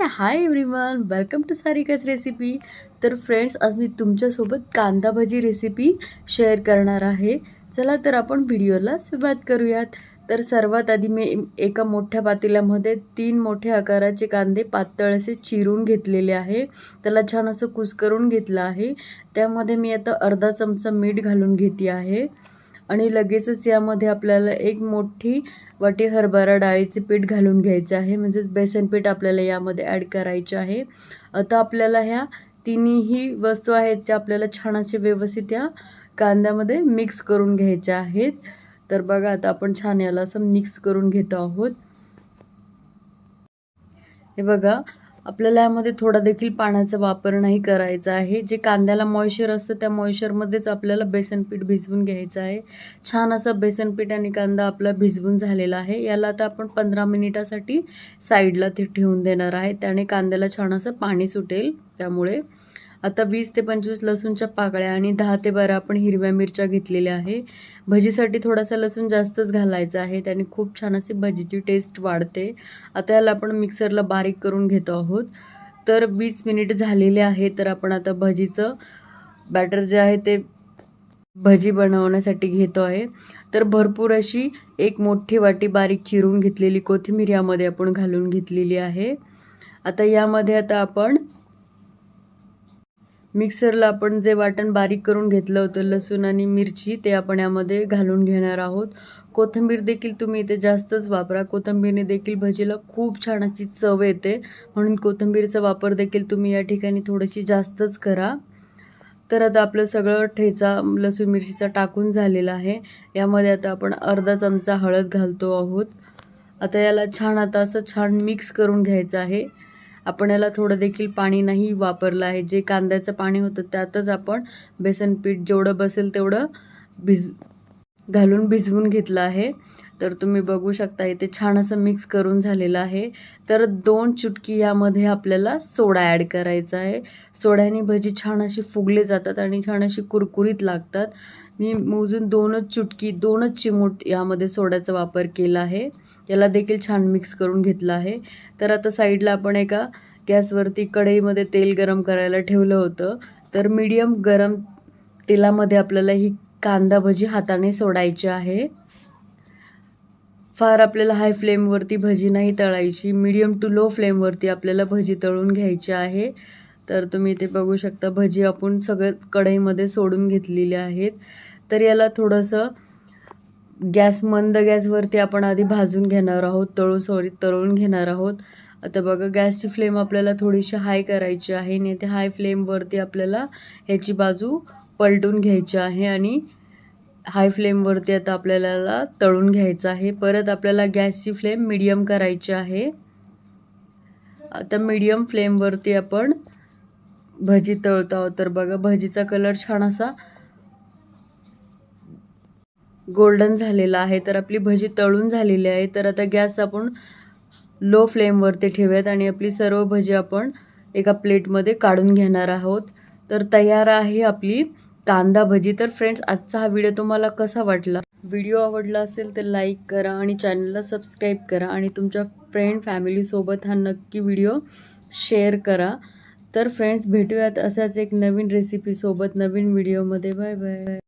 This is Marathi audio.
हाय एव्हरीवन वेलकम टू सारिकाच रेसिपी तर फ्रेंड्स आज मी तुमच्यासोबत कांदा भजी रेसिपी शेअर करणार आहे. चला तर आपण व्हिडिओला सुरुवात करूयात. तर सर्वात आधी मी एका मोठ्या पातेल्यामध्ये तीन मोठ्या आकाराचे कांदे पातळ असे चिरून घेतलेले आहे. त्याला छान असं कुस्करून घेतलं आहे. त्यामध्ये मी आता अर्धा चमचा मीठ घालून घेते आहे. आणि लगेचच यामध्ये आपल्याला एक मोठी वाटी हरभरा डाळीचे पीठ घालून घ्यायचं आहे. म्हणजेच बेसन पीठ आपल्याला यामध्ये ॲड करायचे आहे. आता आपल्याला ह्या तिन्ही वस्तू आहेत त्या आपल्याला छान असे व्यवस्थित या कांद्यामध्ये मिक्स करून घ्यायच्या आहेत. तर बघा आता आपण छान याला असं मिक्स करून घेतो आहोत. हे बघा आपल्याला यामध्ये थोडा देखील पाण्याचा वापर नाही करायचा आहे. जे कांद्याला मॉइश्चर असतं त्या मॉइश्चरमध्येच आपल्याला बेसनपीठ भिजवून घ्यायचं आहे. छान असं बेसनपीठ आणि कांदा आपला भिजवून झालेला आहे. याला आता आपण पंधरा मिनिटासाठी साईडला ते ठेवून देणार आहे. त्याने कांद्याला छान असं पाणी सुटेल. त्यामुळे आता वीस ते पंचवीस लसूणच्या पाकळ्या आणि दहा ते बारा आपण हिरव्या मिरच्या घेतलेल्या आहे. भजीसाठी थोडासा लसूण जास्तच घालायचा आहे. त्याने खूप छान अशी भजीची टेस्ट वाढते. आता याला आपण मिक्सरला बारीक करून घेतो आहोत. तर वीस मिनिट झालेले आहे तर आपण आता भजीचं बॅटर जे आहे ते भजी बनवण्यासाठी घेतो आहे. तर भरपूर अशी एक मोठी वाटी बारीक चिरून घेतलेली कोथिंबीर यामध्ये आपण घालून घेतलेली आहे. आता यामध्ये आता आपण मिक्सरला आपण जे वाटण बारीक करून घेतलं होतं लसूण आणि मिरची ते आपण यामध्ये घालून घेणार आहोत. कोथिंबीर देखील तुम्ही इथे जास्तच वापरा. कोथिंबीरने देखील भजीला खूप छान अशी चव येते. म्हणून कोथिंबीरचा वापर देखील तुम्ही या ठिकाणी थोडीशी जास्तच करा. तर आता आपलं सगळं ठेचा लसूण मिरचीचा टाकून झालेला आहे. यामध्ये आता आपण अर्धा चमचा हळद घालतो आहोत. आता याला छान आता असं छान मिक्स करून घ्यायचं आहे. आपण याला थोडं देखील पाणी नाही वापरलं आहे. जे कांद्याचं पाणी होतं त्यातच आपण बेसन पीठ जेवढं बसेल तेवढं भिज घालून भिजवून घेतलं आहे. तर तुम्ही बघू शकता इथे छान असं मिक्स करून झालेलं आहे. तर दोन चुटकी यामध्ये आपल्याला सोडा ॲड करायचा आहे. सोड्याने भजी छान अशी फुगले जातात आणि छान अशी कुरकुरीत लागतात. मी मोजून दोनच चुटकी दोनच चिमूट यामध्ये सोड्याचा वापर केला आहे. याला देखील छान मिक्स करून घेतलं आहे. तर आता साईडला आपण एका गॅसवरती कढईमध्ये तेल गरम करायला ठेवलं होतं. तर मीडियम गरम तेलामध्ये आपल्याला ही कांदा भजी हाताने सोडायची आहे. फार आपल्याला हाय फ्लेमवरती भजी नाही तळायची. मीडियम टू लो फ्लेमवरती आपल्याला भजी तळून घ्यायची आहे. तर तुम्ही इथे बघू शकता भजी आपण सगळं कढईमध्ये सोडून घेतलेली आहेत. तर याला थोडंसं गॅस मंद गॅसवरती आपण आधी भाजून घेणार आहोत. तळू सॉरी तळून घेणार आहोत. आता बघा गॅसची फ्लेम आपल्याला थोडीशी हाय करायची आहे आणि ते हाय फ्लेमवरती आपल्याला ह्याची बाजू पलटून घ्यायची आहे आणि हाय फ्लेमवरती आता आपल्याला तळून घ्यायचं आहे. परत आपल्याला गॅसची फ्लेम मिडियम करायची आहे. आता मीडियम फ्लेमवरती आपण भजी तळतो आहोत. तर बघा भजीचा कलर छान असा गोल्डन झालेला आहे. तर आपली भजी तळून झालेली आहे. तर आता गॅस आपण लो फ्लेमवरती ठेवूयात आणि आपली सर्व भजी आपण एका प्लेटमध्ये काढून घेणार आहोत. तर तयार आहे आपली कांदा भजी. तर फ्रेंड्स आजचा हा व्हिडिओ तुम्हाला कसा वाटला? व्हिडिओ आवडला असेल तर लाईक करा आणि चॅनलला सबस्क्राईब करा आणि तुमच्या फ्रेंड फॅमिलीसोबत हा नक्की व्हिडिओ शेअर करा. तर फ्रेंड्स भेटूयात असाच एक नवीन रेसिपीसोबत नवीन व्हिडिओमध्ये बाय बाय